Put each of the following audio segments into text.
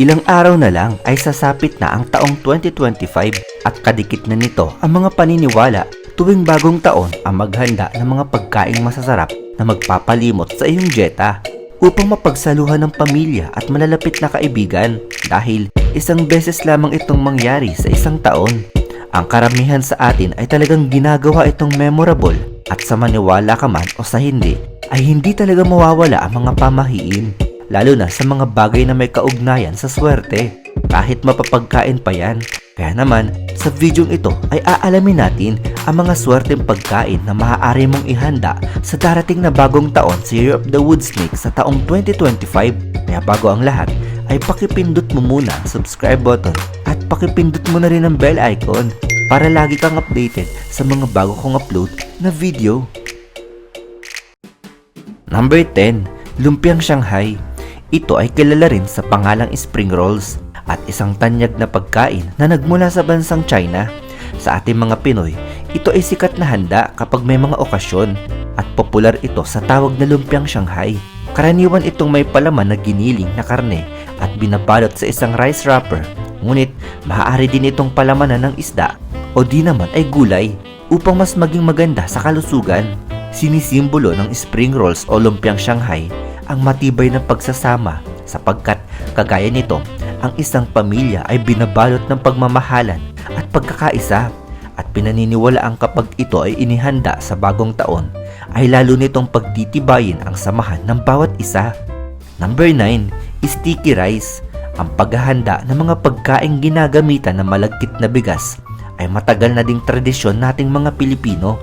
Ilang araw na lang ay sasapit na ang taong 2025 at kadikit na nito ang mga paniniwala tuwing bagong taon ang maghanda ng mga pagkaing masasarap na magpapalimot sa iyong dieta upang mapagsaluhan ng pamilya at malalapit na kaibigan dahil isang beses lamang itong mangyari sa isang taon. Ang karamihan sa atin ay talagang ginagawa itong memorable at sa maniwala ka man o sa hindi ay hindi talaga mawawala ang mga pamahiin lalo na sa mga bagay na may kaugnayan sa swerte kahit mapapagkain pa yan. Kaya naman, sa videong ito ay aalamin natin ang mga swerteng pagkain na maaari mong ihanda sa darating na bagong taon sa Year of the Wood Snake sa taong 2025. Kaya bago ang lahat, ay pakipindot mo muna ang subscribe button at pakipindot mo na rin ang bell icon para lagi kang updated sa mga bago kong upload na video. Number 10, Lumpiang Shanghai. Ito ay kilala rin sa pangalang spring rolls at isang tanyag na pagkain na nagmula sa bansang China. Sa ating mga Pinoy, ito ay sikat na handa kapag may mga okasyon at popular ito sa tawag na lumpiang Shanghai. Karaniwan itong may palaman na giniling na karne at binabalot sa isang rice wrapper. Ngunit maaari din itong palamanan ng isda o di naman ay gulay upang mas maging maganda sa kalusugan. Sinisimbolo ng spring rolls o lumpiang Shanghai ang matibay na pagsasama sapagkat kagaya nito, ang isang pamilya ay binabalot ng pagmamahalan at pagkakaisa at pinaniniwala ang kapag ito ay inihanda sa bagong taon ay lalo nitong pagtitibayin ang samahan ng bawat isa. Number 9, sticky rice. Ang paghahanda ng mga pagkaing ginagamitan ng malagkit na bigas ay matagal na ding tradisyon nating mga Pilipino.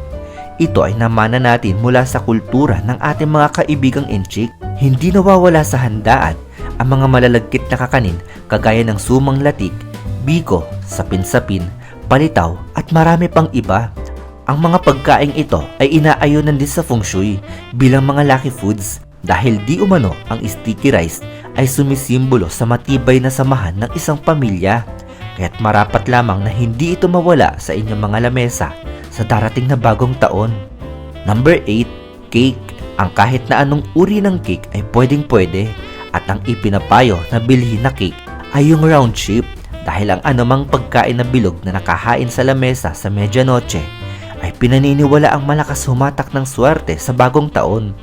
Ito ay namana natin mula sa kultura ng ating mga kaibigang inchik. Hindi nawawala sa handaan ang mga malalagkit na kakanin kagaya ng sumang latik, biko, sapin-sapin, palitaw at marami pang iba. Ang mga pagkaing ito ay inaayonan din sa feng shui bilang mga lucky foods dahil di umano ang sticky rice ay sumisimbolo sa matibay na samahan ng isang pamilya. Kaya't marapat lamang na hindi ito mawala sa inyong mga lamesa sa darating na bagong taon. Number 8, cake. Ang kahit na anong uri ng cake ay pwedeng pwede at ang ipinapayo na bilhin na cake ay yung round shape dahil ang anumang pagkain na bilog na nakahain sa lamesa sa medianoche ay pinaniniwala ang malakas humatak ng swerte sa bagong taon.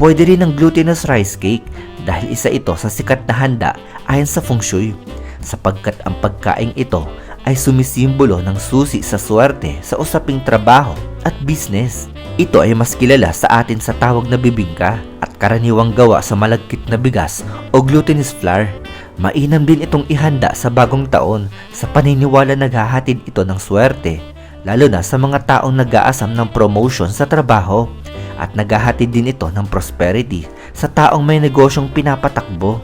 Pwede rin ang glutinous rice cake dahil isa ito sa sikat na handa ayon sa feng shui sapagkat ang pagkaing ito ay sumisimbolo ng susi sa swerte sa usaping trabaho at business. Ito ay mas kilala sa atin sa tawag na bibingka at karaniwang gawa sa malagkit na bigas o glutinous flour. Mainam din itong ihanda sa bagong taon sa paniniwala naghahatid ito ng swerte, lalo na sa mga taong nag-aasam ng promotion sa trabaho at naghahatid din ito ng prosperity sa taong may negosyong pinapatakbo.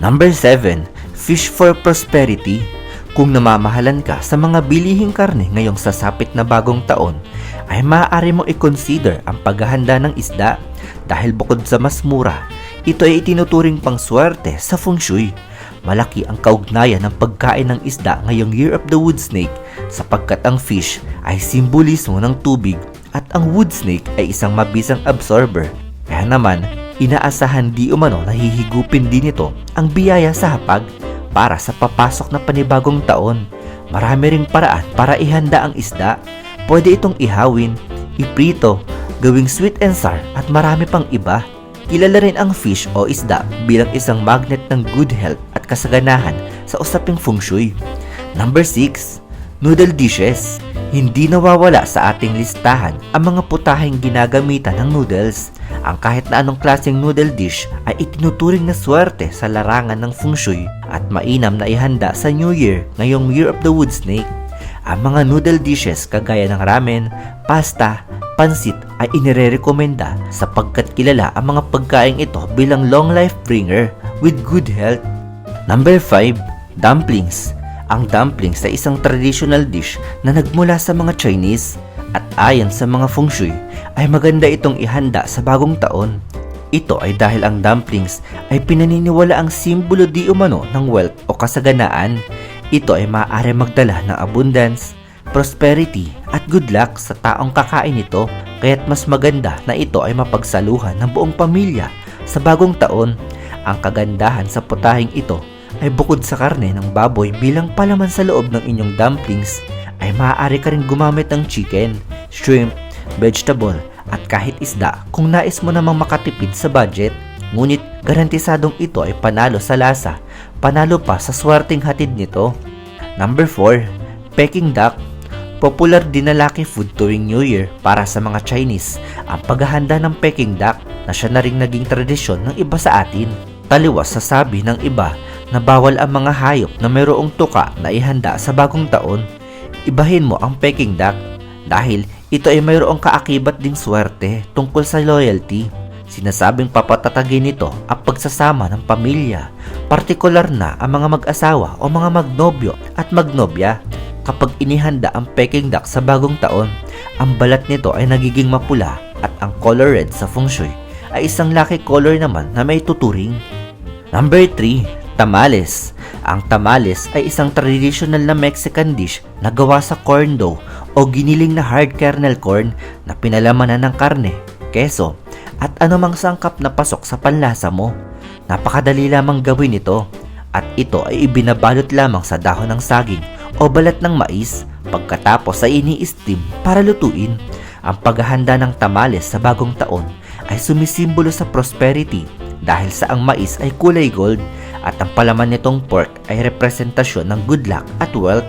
Number 7, Fish for Prosperity. Kung namamahalan ka sa mga bilihing karne ngayong sasapit na bagong taon, ay maaari mo i-consider ang paghahanda ng isda dahil bukod sa mas mura, ito ay itinuturing pang swerte sa feng shui. Malaki ang kaugnayan ng pagkain ng isda ngayong Year of the Wood Snake sapagkat ang fish ay simbolismo ng tubig at ang wood snake ay isang mabisang absorber. Kaya naman, inaasahan di umano na hihigupin din ito ang biyaya sa hapag para sa papasok na panibagong taon. Marami ring paraan para ihanda ang isda. Pwede itong ihawin, iprito, gawing sweet and sour at marami pang iba. Kilala rin ang fish o isda bilang isang magnet ng good health at kasaganahan sa usaping feng shui. Number 6, noodle dishes. Hindi nawawala sa ating listahan ang mga putaheng ginagamitan ng noodles. Ang kahit na anong klaseng noodle dish ay itinuturing na swerte sa larangan ng feng shui at mainam na ihanda sa New Year ngayong Year of the Wood Snake. Ang mga noodle dishes kagaya ng ramen, pasta, pansit ay inirerekomenda sapagkat kilala ang mga pagkain ito bilang long life bringer with good health. Number 5, dumplings. Ang dumplings ay isang traditional dish na nagmula sa mga Chinese at ayon sa mga feng shui ay maganda itong ihanda sa bagong taon. Ito ay dahil ang dumplings ay pinaniniwala ang simbolo di umano ng wealth o kasaganaan. Ito ay maaari magdala ng abundance, prosperity at good luck sa taong kakain nito kaya't mas maganda na ito ay mapagsaluhan ng buong pamilya sa bagong taon. Ang kagandahan sa putahing ito ay bukod sa karne ng baboy bilang palaman sa loob ng inyong dumplings, ay maaari ka rin gumamit ng chicken, shrimp, vegetable, at kahit isda kung nais mo namang makatipid sa budget. Ngunit garantisadong ito ay panalo sa lasa, panalo pa sa swerteng hatid nito. Number 4, Peking Duck. Popular din na lucky food tuwing New Year para sa mga Chinese ang paghahanda ng Peking Duck na siya na rin naging tradisyon ng iba sa atin. Taliwas sa sabi ng iba na bawal ang mga hayop na mayroong tuka na ihanda sa bagong taon. Ibahin mo ang Peking Duck dahil ito ay mayroong kaakibat ding swerte tungkol sa loyalty. Sinasabing papatatagin nito ang pagsasama ng pamilya, partikular na ang mga mag-asawa o mga magnobyo at magnobya. Kapag inihanda ang Peking duck sa bagong taon, ang balat nito ay nagiging mapula at ang color red sa feng shui ay isang lucky color naman na may tuturing. Number 3, tamales. Ang tamales ay isang traditional na Mexican dish na gawa sa corn dough o giniling na hard kernel corn na pinalamanan ng karne, keso, at anumang sangkap na pasok sa panlasa mo. Napakadali lamang gawin ito at ito ay ibinabalot lamang sa dahon ng saging o balat ng mais pagkatapos ay ini-steam para lutuin. Ang paghahanda ng tamales sa bagong taon ay sumisimbolo sa prosperity dahil sa ang mais ay kulay gold at ang palaman nitong pork ay representasyon ng good luck at wealth.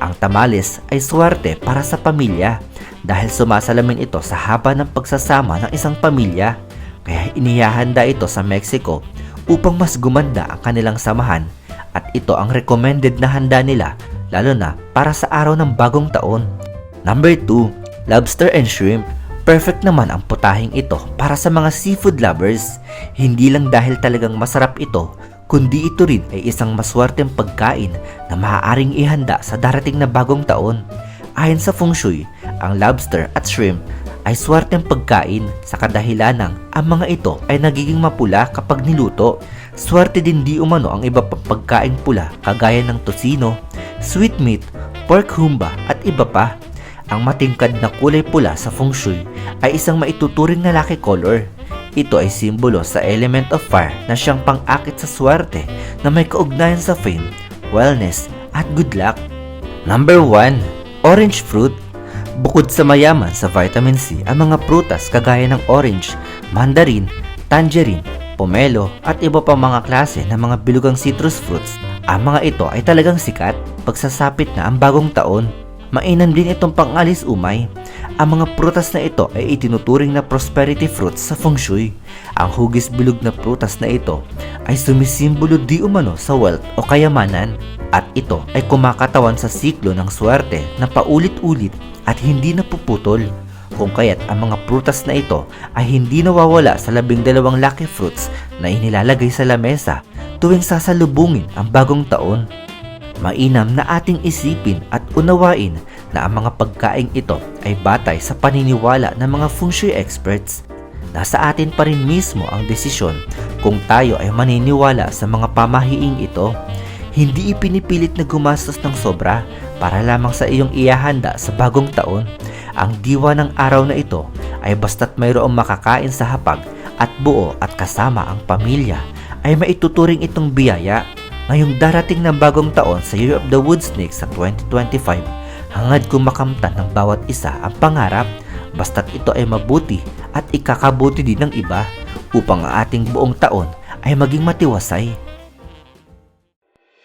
Ang tamales ay swerte para sa pamilya dahil sumasalamin ito sa haba ng pagsasama ng isang pamilya. Kaya inihahanda ito sa Mexico upang mas gumanda ang kanilang samahan at ito ang recommended na handa nila lalo na para sa araw ng bagong taon. Number 2, lobster and shrimp. Perfect naman ang putahing ito para sa mga seafood lovers. Hindi lang dahil talagang masarap ito, kundi ito rin ay isang maswerteng pagkain na maaaring ihanda sa darating na bagong taon. Ayon sa feng shui, ang lobster at shrimp ay swerteng pagkain sa kadahilanang ang mga ito ay nagiging mapula kapag niluto. Swerte din di umano ang iba pang pagkain pula kagaya ng tosino, sweet meat, pork humba at iba pa. Ang matingkad na kulay pula sa feng shui ay isang maituturing na lucky color. Ito ay simbolo sa element of fire na siyang pang-akit sa swerte na may kaugnayan sa fame, wellness at good luck. Number 1, orange fruit. Bukod sa mayaman sa vitamin C, ang mga prutas kagaya ng orange, mandarin, tangerine, pomelo at iba pang mga klase ng mga bilugang citrus fruits. Ang mga ito ay talagang sikat pagsasapit na ang bagong taon. Mainam din itong pangalis umay. Ang mga prutas na ito ay itinuturing na prosperity fruits sa feng shui. Ang hugis bilog na prutas na ito ay sumisimbolo di umano sa wealth o kayamanan at ito ay kumakatawan sa siklo ng swerte na paulit-ulit at hindi napuputol. Kung kaya't ang mga prutas na ito ay hindi nawawala sa labing dalawang lucky fruits na inilalagay sa lamesa tuwing sasalubungin ang bagong taon. Mainam na ating isipin at unawain na ang mga pagkaing ito ay batay sa paniniwala ng mga feng shui experts. Nasa atin pa rin mismo ang desisyon kung tayo ay maniniwala sa mga pamahiing ito. Hindi ipinipilit na gumastos ng sobra para lamang sa iyong iyahanda sa bagong taon. Ang diwa ng araw na ito ay basta't mayroong makakain sa hapag at buo at kasama ang pamilya ay maituturing itong biyaya ngayong darating na bagong taon sa Year of the Wood Snake sa 2025. Hangad kong makamtan ng bawat isa ang pangarap basta't ito ay mabuti at ikakabuti din ng iba upang ang ating buong taon ay maging matiwasay.